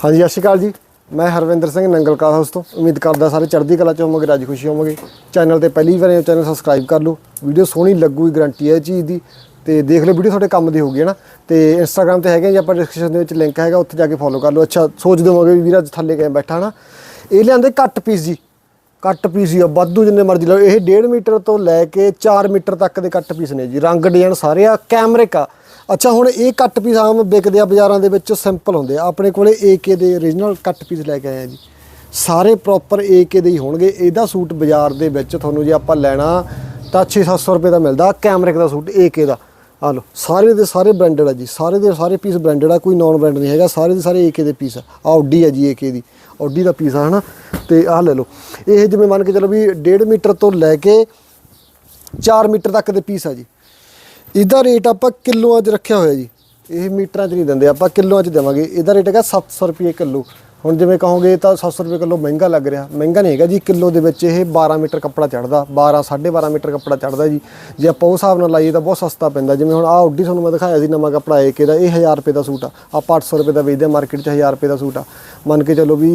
ਹਾਂਜੀ, ਸਤਿ ਸ਼੍ਰੀ ਅਕਾਲ ਜੀ। ਮੈਂ ਹਰਵਿੰਦਰ ਸਿੰਘ ਨੰਗਲ ਕਾ ਹਾਊਸ ਤੋਂ। ਉਮੀਦ ਕਰਦਾ ਸਾਰੇ ਚੜ੍ਹਦੀ ਕਲਾ ਚ ਹੋਵੋਗੇ, ਰਾਜ ਖੁਸ਼ੀ ਹੋਵੋਗੇ। ਚੈਨਲ ਤੇ ਪਹਿਲੀ ਵਾਰ ਚੈਨਲ ਸਬਸਕ੍ਰਾਈਬ ਕਰ ਲਓ। ਵੀਡੀਓ ਸੋਹਣੀ ਲੱਗੂਗੀ ਗਰੰਟੀ ਹੈ ਇਹ ਚੀਜ਼ ਦੀ। ਤੇ ਦੇਖ ਲਓ, ਵੀਡੀਓ ਤੁਹਾਡੇ ਕੰਮ ਦੀ ਹੋਊਗੀ, ਹੈ ਨਾ? ਤੇ ਇੰਸਟਾਗ੍ਰam ਤੇ ਹੈਗੇ ਜੀ, ਆਪਾਂ ਡਿਸਕ੍ਰਿਪਸ਼ਨ ਦੇ ਵਿੱਚ ਲਿੰਕ ਹੈਗਾ, ਉੱਥੇ ਜਾ ਕੇ ਫੋਲੋ ਕਰ ਲਓ। ਅੱਛਾ, ਸੋਚ ਹੋਵੋਗੇ ਵੀ ਵੀਰਾ ਥੱਲੇ ਕਿਵੇਂ ਬੈਠਾ ਨਾ? ਇਹ ਲਿਆਂਦੇ ਘੱਟ ਪੀਸ ਜੀ। ਕੱਟ ਪੀਸ ਹੀ ਆ, ਵਾਧੂ ਜਿੰਨੇ ਮਰਜ਼ੀ ਲਓ। ਇਹ 1.5 ਮੀਟਰ ਤੋਂ ਲੈ ਕੇ 4 ਮੀਟਰ ਤੱਕ ਦੇ ਕੱਟ ਪੀਸ ਨੇ ਜੀ। ਰੰਗ ਡਿਜ਼ਾਈਨ ਸਾਰੇ ਆ ਕੈਮਰਿਕ ਆ। ਅੱਛਾ, ਹੁਣ ਇਹ ਕੱਟ ਪੀਸ ਆਮ ਵਿਕਦੇ ਆ ਬਾਜ਼ਾਰਾਂ ਦੇ ਵਿੱਚ ਸਿੰਪਲ ਹੁੰਦੇ ਆ। ਆਪਣੇ ਕੋਲੇ AK ਦੇ origignal ਕੱਟ ਪੀਸ ਲੈ ਕੇ ਆਏ ਆ ਜੀ। ਸਾਰੇ ਪ੍ਰੋਪਰ AK ਦੇ ਹੀ ਹੋਣਗੇ। ਇਹਦਾ ਸੂਟ ਬਾਜ਼ਾਰ ਦੇ ਵਿੱਚ ਤੁਹਾਨੂੰ ਜੇ ਆਪਾਂ ਲੈਣਾ ਤਾਂ 6-700 ਰੁਪਏ ਦਾ ਮਿਲਦਾ। ਕੈਮਰਿਕ ਦਾ ਸੂਟ AK ਦਾ। ਆ ਲਓ, ਸਾਰੇ ਦੇ ਸਾਰੇ ਬ੍ਰਾਂਡਡ ਆ ਜੀ, ਸਾਰੇ ਦੇ ਸਾਰੇ ਪੀਸ ਬ੍ਰਾਂਡਡ ਆ, ਕੋਈ ਨਾਨ ਬ੍ਰਾਂਡ ਨਹੀਂ ਹੈਗਾ, ਸਾਰੇ ਦੇ ਸਾਰੇ AK ਦੇ ਪੀਸ ਆ। ਆ ਆਡੀ ਆ ਜੀ ਏਕੇ ਦੀ ਆਡੀ ਦਾ ਪੀਸ ਆ, ਹਨਾ? ਤੇ ਆਹ ਲੈ ਲਓ, ਇਹ ਜਿਵੇਂ ਮੰਨ ਕੇ ਚਲੋ ਵੀ 1.5 ਮੀਟਰ ਤੋਂ ਲੈ ਕੇ 4 ਮੀਟਰ ਤੱਕ ਦੇ ਪੀਸ ਆ ਜੀ। ਇਹਦਾ ਰੇਟ ਆਪਾਂ ਕਿਲੋਆਂ 'ਚ ਰੱਖਿਆ ਹੋਇਆ ਜੀ। ਇਹ ਮੀਟਰਾਂ 'ਚ ਨਹੀਂ ਦਿੰਦੇ, ਆਪਾਂ ਕਿਲੋਆਂ 'ਚ ਦੇਵਾਂਗੇ। ਇਹਦਾ ਰੇਟ ਹੈਗਾ 700 ਰੁਪਏ ਕਿਲੋ। ਹੁਣ ਜਿਵੇਂ ਕਹੋਗੇ ਤਾਂ 700 ਰੁਪਏ ਕਿਲੋ ਮਹਿੰਗਾ ਲੱਗ ਰਿਹਾ। ਮਹਿੰਗਾ ਨਹੀਂ ਹੈਗਾ ਜੀ ਕਿਲੋ ਦੇ ਵਿੱਚ ਇਹ 12 ਮੀਟਰ ਕੱਪੜਾ ਚੜਦਾ 12 12.5 ਮੀਟਰ ਕੱਪੜਾ ਚੜਦਾ ਜੀ। ਜੇ ਆਪਾਂ ਉਸ ਹਿਸਾਬ ਨਾਲ ਲਾਈਏ ਤਾਂ ਬਹੁਤ ਸਸਤਾ ਪੈਂਦਾ। ਜਿਵੇਂ ਹੁਣ ਆਹ ਉੱਡੀ ਤੁਹਾਨੂੰ ਮੈਂ ਦਿਖਾਇਆ ਸੀ ਨਵਾਂ ਕੱਪੜਾ ਏ ਕੇ ਦਾ, ਇਹ 1000 ਰੁਪਏ ਦਾ ਸੂਟ ਆ। ਆਪਾਂ 800 ਰੁਪਏ ਦਾ ਵੇਚਦੇ ਆ ਮਾਰਕੀਟ 'ਚ 1000 ਰੁਪਏ ਦਾ ਸੂਟ ਆ। ਮੰਨ ਕੇ ਚੱਲੋ ਵੀ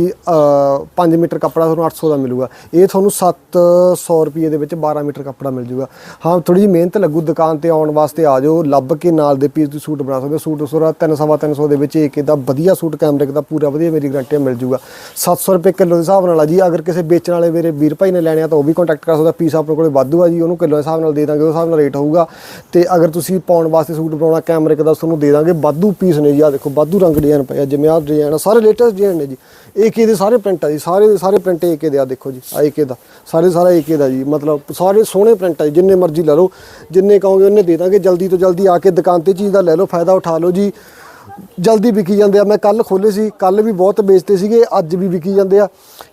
5 ਮੀਟਰ ਕੱਪੜਾ ਤੁਹਾਨੂੰ 800 ਦਾ ਮਿਲੂਗਾ। ਇਹ ਤੁਹਾਨੂੰ 700 ਰੁਪਏ ਦੇ ਵਿੱਚ 12 ਮੀਟਰ ਕੱਪੜਾ ਮਿਲ ਜੂਗਾ। ਹਾਂ ਥੋੜੀ ਜਿਹੀ ਮਿਹਨਤ ਲੱਗੂ ਦੁਕਾਨ ਤੇ ਆਉਣ ਵਾਸਤੇ ਆ ਜਾਓ, ਲੱਭ ਕੇ ਨਾਲ ਦੇ ਪੀਸ ਦੀ ਸੂਟ ਬਣਾ ਸਕਦੇ ਹੋ। ਸੂਟ ਉਸਰਾ 300 300 ਦੇ ਵਿੱਚ ਏ ਕੇ ਇਹਦਾ ਵਧੀਆ ਸੂਟ ਕੈਮਰਿਕ ਦਾ ਪੂਰਾ ਵਧੀਆ, ਮੇਰੀ ਗਰੰਟੀ ਮਿਲ ਜੂਗਾ। 700 ਰੁਪਏ ਕਿਲੋ ਦੇ ਹਿਸਾਬ ਨਾਲ ਆ ਜੀ, ਅਗਰ ਕਿਸੇ ਵੇਚਣ ਵਾਲੇ ਮੇਰੇ ਵੀਰ ਭਾਈ ਨੇ ਲੈਣੇ ਆ ਤਾਂ ਉਹ ਵੀ ਕੰਟੈਕਟ ਕਰ ਸਕਦਾ, ਪੀਸ ਆਪਣੇ ਕੋਲੇ ਵਾਧੂ ਆ ਜੀ, ਉਹਨੂੰ ਕਿਲੋ ਦੇ ਹਿਸਾਬ ਨਾਲ ਦੇ ਦਾਂਗੇ, ਉਸ ਹਿਸਾਬ ਨਾਲ ਰੇਟ ਹੋਊਗਾ। ਤੇ ਅਗਰ ਤੁਸੀਂ ਪਾਉਣ ਵਾਸਤੇ ਸੂਟ ਬਣਾਉਣਾ ਕੈਮਰਿਕ ਦਾ ਤੁਹਾਨੂੰ ਦੇ ਦਾਂਗੇ, ਵਾਧੂ ਪੀਸ ਨੇ ਜੀ ਆ ਦੇਖੋ, ਵਾਧੂ ਰੰਗ ਡਿਜ਼ਾਈਨ ਪਏ ਆ, ਜਿਵੇਂ ਆਹ ਡਿਜ਼ਾਈਨ ਆ, ਸਾਰੇ ਲੇਟੈਸਟ ਡਿਜ਼ਾਈਨ ਨੇ ਜੀ। ਏਕੇ ਦੇ ਸਾਰੇ ਪ੍ਰਿੰਟ ਆ ਜੀ, ਸਾਰੇ ਦੇ ਸਾਰੇ ਪ੍ਰਿੰਟ ਏਕੇ ਦੇ ਆ, ਦੇਖੋ ਜੀ ਆ ਏਕੇ ਦਾ, ਸਾਰੇ ਸਾਰਾ ਏਕੇ ਦਾ ਜੀ, ਮਤਲਬ ਸਾਰੇ ਸੋਹਣੇ ਪ੍ਰਿੰਟ ਆ ਜੀ, ਜਿੰਨੇ ਮਰਜ਼ੀ ਲੈ ਲਓ, ਜਿੰਨੇ ਕਹੋਗੇ ਉਹਨੇ ਦੇ ਦਾਂਗੇ, ਜਲਦੀ ਤੋਂ ਜਲਦੀ ਆ ਕੇ ਦੁਕਾਨ ਤੇ ਚੀਜ਼ ਦਾ ਲੈ ਲਓ, ਫਾਇਦਾ ਉਠਾ ਲਓ ਜੀ। ਜਲਦੀ ਵਿਕੀ ਜਾਂਦੇ ਆ। ਮੈਂ ਕੱਲ ਖੋਲੇ ਸੀ ਕੱਲ ਵੀ ਬਹੁਤ ਵੇਚਦੇ ਸੀਗੇ, ਅੱਜ ਵੀ ਵਿਕੀ ਜਾਂਦੇ ਆ।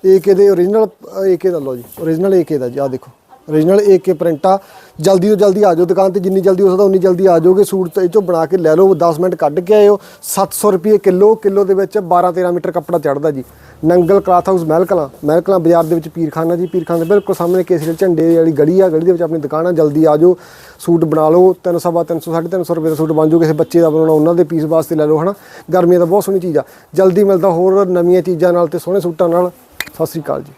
ਏਕੇ ਦੇ origignal ਏਕੇ ਦਾ ਲਓ ਜੀ origignal ਏਕੇ ਦਾ ਜੀ ਆ ਦੇਖੋ। Origignal ਏਕੇ ਪ੍ਰਿੰਟ ਆ ਜਲਦੀ ਤੋਂ ਜਲਦੀ ਆ ਜਾਓ ਦੁਕਾਨ ਤੇ, ਜਿੰਨੀ ਜਲਦੀ ਹੋ ਸਕਦਾ ਉਨੀ ਜਲਦੀ ਆ ਜਾਓਗੇ। ਸੂਟ ਇਹ ਚੋਂ ਬਣਾ ਕੇ ਲੈ ਲਓ 10 ਮਿੰਟ ਕੱਢ ਕੇ ਆਇਓ। 700 ਰੁਪਏ ਕਿਲੋ ਕਿਲੋ ਦੇ ਵਿੱਚ 12 13 ਮੀਟਰ ਕੱਪੜਾ ਚੜਦਾ ਜੀ। ਨੰਗਲ ਕਲਾਥ ਹਾਊਸ ਮਹਿਲਕਲਾਂ ਮਹਿਲਕਲਾਂ ਬਾਜ਼ਾਰ ਦੇ ਵਿੱਚ ਪੀਰਖਾਨਾ ਜੀ, ਪੀਰਖਾਨਾ ਦੇ ਬਿਲਕੁਲ ਸਾਹਮਣੇ ਕੇਸਰੀ ਝੰਡੇ ਵਾਲੀ ਗਲੀ ਆ, ਗਲੀ ਦੇ ਵਿੱਚ ਆਪਣੀ ਦੁਕਾਨ ਆ। ਜਲਦੀ ਆ ਜਾਓ, ਸੂਟ ਬਣਾ ਲਓ। 300 300 350 ਰੁਪਏ ਦਾ ਸੂਟ ਬਣ ਜਾਊ, ਕਿਸੇ ਬੱਚੇ ਦਾ ਬਣਾਉਣਾ, ਉਹਨਾਂ ਦੇ ਪੀਸ ਵਾਸਤੇ ਲੈ ਲਓ, ਹਨਾ। ਗਰਮੀਆਂ ਦਾ ਬਹੁਤ ਸੋਹਣੀ ਚੀਜ਼ ਆ। ਜਲਦੀ ਮਿਲਦਾ ਹੋਰ ਨਵੀਆਂ ਚੀਜ਼ਾਂ ਨਾਲ ਤੇ ਸੋਹਣੇ ਸੂਟਾਂ ਨਾਲ। ਸਤਿ ਸ੍ਰੀ ਅਕਾਲ ਜੀ।